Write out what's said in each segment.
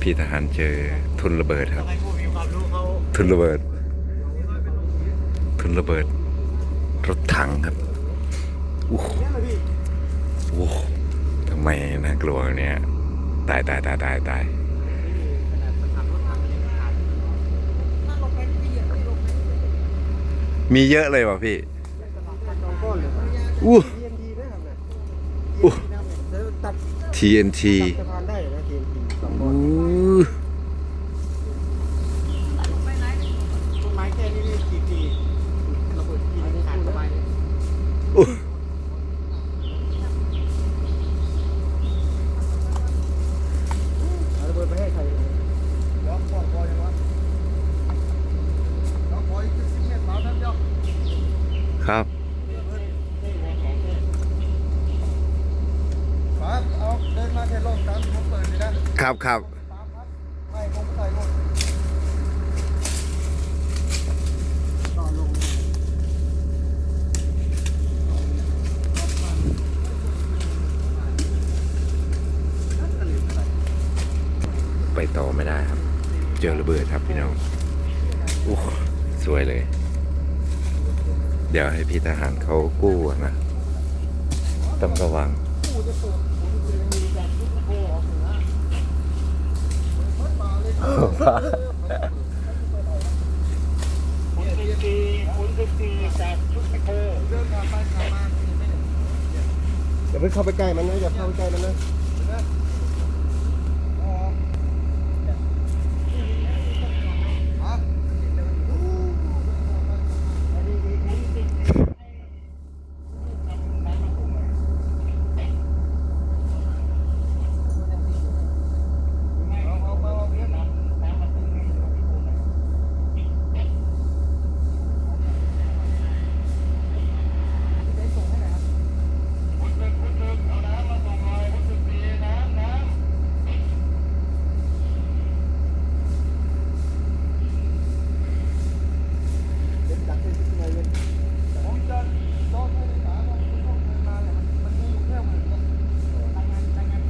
พี่ทหารเจอทุนระเบิดครับให้ผู้มีความรู้เขาทุนระเบิด ทุนระเบิด รถถังครับอู้หูเนี่ยเลยพี่โอ้โหทำไมน่ากลัวเนี่ยตายตายตายตายตายขนาดประทับรถถังยังขาดถ้าลงไปนี่เหยียบไม่ลงไปมีเยอะเลยว่ะพี่สองก้อนเลยอู้ TNT ด้วยครับเนี่ยอู้ เดี๋ยวตัด TNT ตัดสะพานได้นะ TNT สองก้ออู้นต้นไม้แค่นี้นี่กี่ปีระเบิดกี่ปีขาดสบายเลย อู้ เอาระเบิดไปให้ใครร้องบอกพอยังวะร้องพออีกสิบเมตรมาท่านเดียว ครับ ปั๊บเอาเดินมาแค่ร่องตามที่ผมเปิดเลยนะครับ ครับ ปั๊บครับให้ผมใส่หมดนอนลง ไปต่อไม่ได้ครับ เจอระเบิดครับพี่น้องอู้สวยเลย เดี๋ยวให้พี่ทหารเขากู้นะต้องระวังเดี๋ยุคโคอเหนือเปิดป่าเลยเออคุณสิบปีคุณสิบปีจากชุดโคเดินผ่านไมาอย่าเพิ่งเข้าไปใกล้มันนะอย่าเข้าไปใกล้มันนะผมจะรอผู้โดยสารว่าคุณต้องเดินมาเนี่ยมันมันมีอยู่แค่หมื่นเนี่ยรายงานรายงาน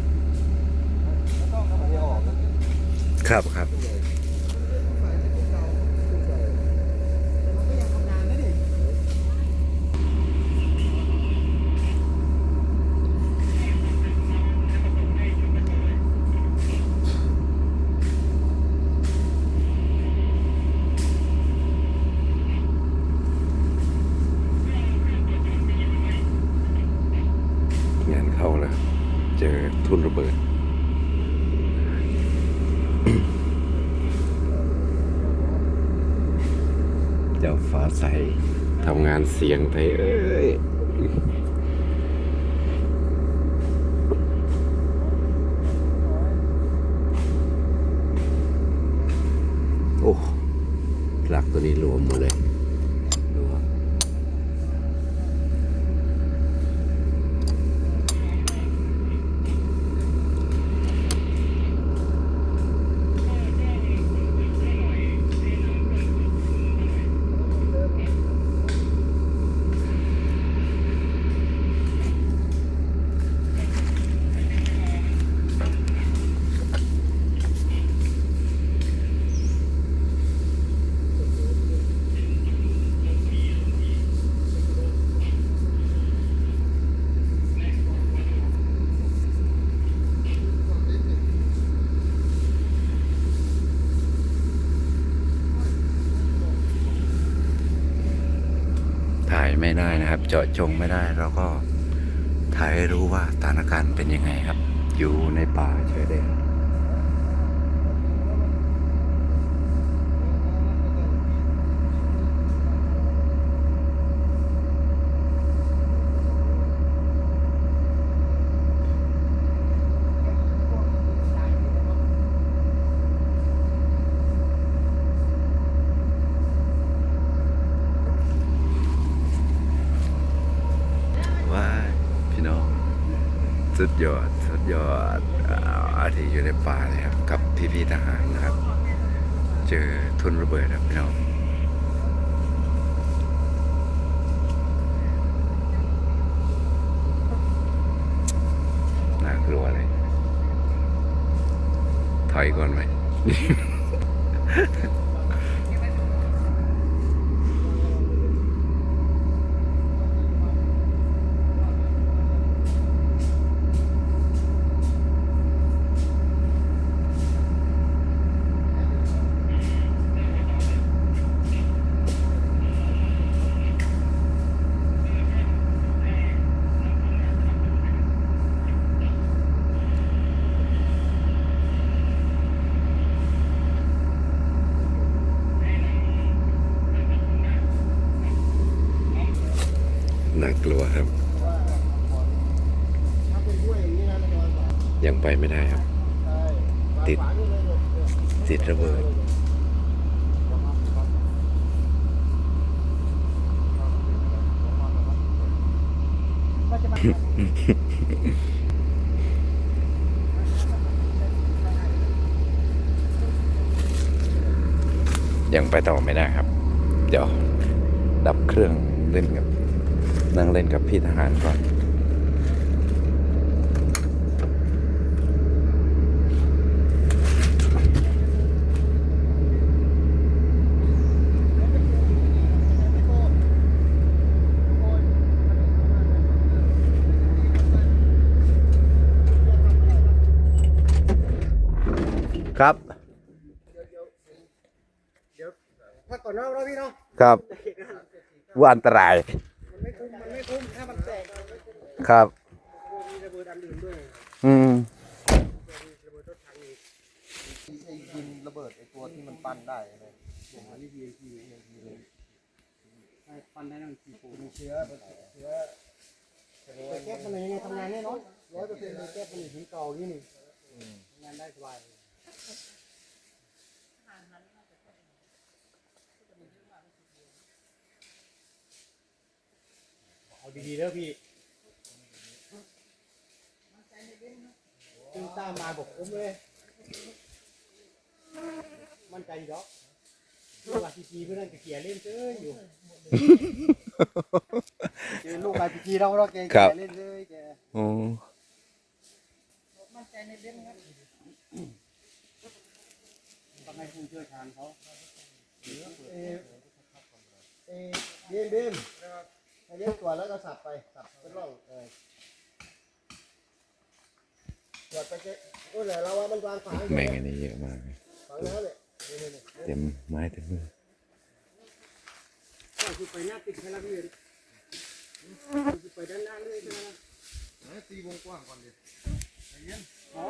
ไม่ต้องนะมันจะออกแล้ว ครับครับงานเข้าแล้ว เจอทุนระเบิด เจ้าฟ้าใสทำงานเสียงไปเอ้ย โอ้หลักตัวนี้รวมหมดเลยรวม ถ่าย ไม่ได้นะครับ เจาะจงไม่ได้เราก็ถ่ายให้รู้ว่าสถานการณ์เป็นยังไงครับ อยู่ในป่าชายเดน ว้ายพี่น้อง สุ ดยอดสุดยอดอาที่อยู่ในป่าเลยครับ กับพี่พี่ทหารนะครับ เจอทุนระเบิดครับพี่น้องน่ากลัวเลย ถอยก่อนไหม น่ากลัวครับ ถ้าเป็นกล้วยอย่างนี้นะมันจะวางฝา ยัง ไม่ได้ครับ ติดติดระเบิดยังไปต่อไม่ได้ครับ เดี๋ยว ดับเครื่องเล่นกับ นั่งเล่นกับพี่ทหารก่อน ครับ พักก่อนเนาะเราพี่เนาะครับว่าอันตราย มันไม่คุ้มมันไม่คุ้มถ้ามันแตกมันไม่คุ้มครับ มีระเบิดอันอื่นด้วยอืม ระเบิดรถถังอีกไอ้ยิงระเบิดไอ้ตัวที่มันปั้นได้เลยผมอันนี้ VNT VNT เลยปั้นได้ทั้งทีโฟมีเชื้อเชื้อแต่แก๊สมันยังไงทำงานแน่นอนร้อยเปอร์เซ็นต์เลยแก๊สมันอยู่ถึงเก่านี่นี่ทำงานได้สบาย เอาดีๆเด้อพี่ตึงตามมาบอกผมเลย มั่นใจดอกลูกอาทีจีเพื่อนก็เขียเล่นเจ้ยอยู่ เจอลูกอาทีจีเราเราแกครัเขีบยเล่นเลยแกโอ้มั่นใจในเล่นครับต้องให้ ผู้เชี่ยวชาญเขาเออเออเบมเบมให้เลี้ยงตัวแล้วก็สับไป สับเป็นร่องเออหยอดไปเจ๊ก็เลยเราว่ามันวางฝาแม่งอันนี้เยอะมากเลยฝังน้ำเนี่ยนี่นี่เต็มไม้เต็มมือก็คือไปหน้าติดแค่ละพี่คือไปด้านหน้าเลยใช่ไหมตีวงกว้างก่อนดิอ๋อ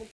มัน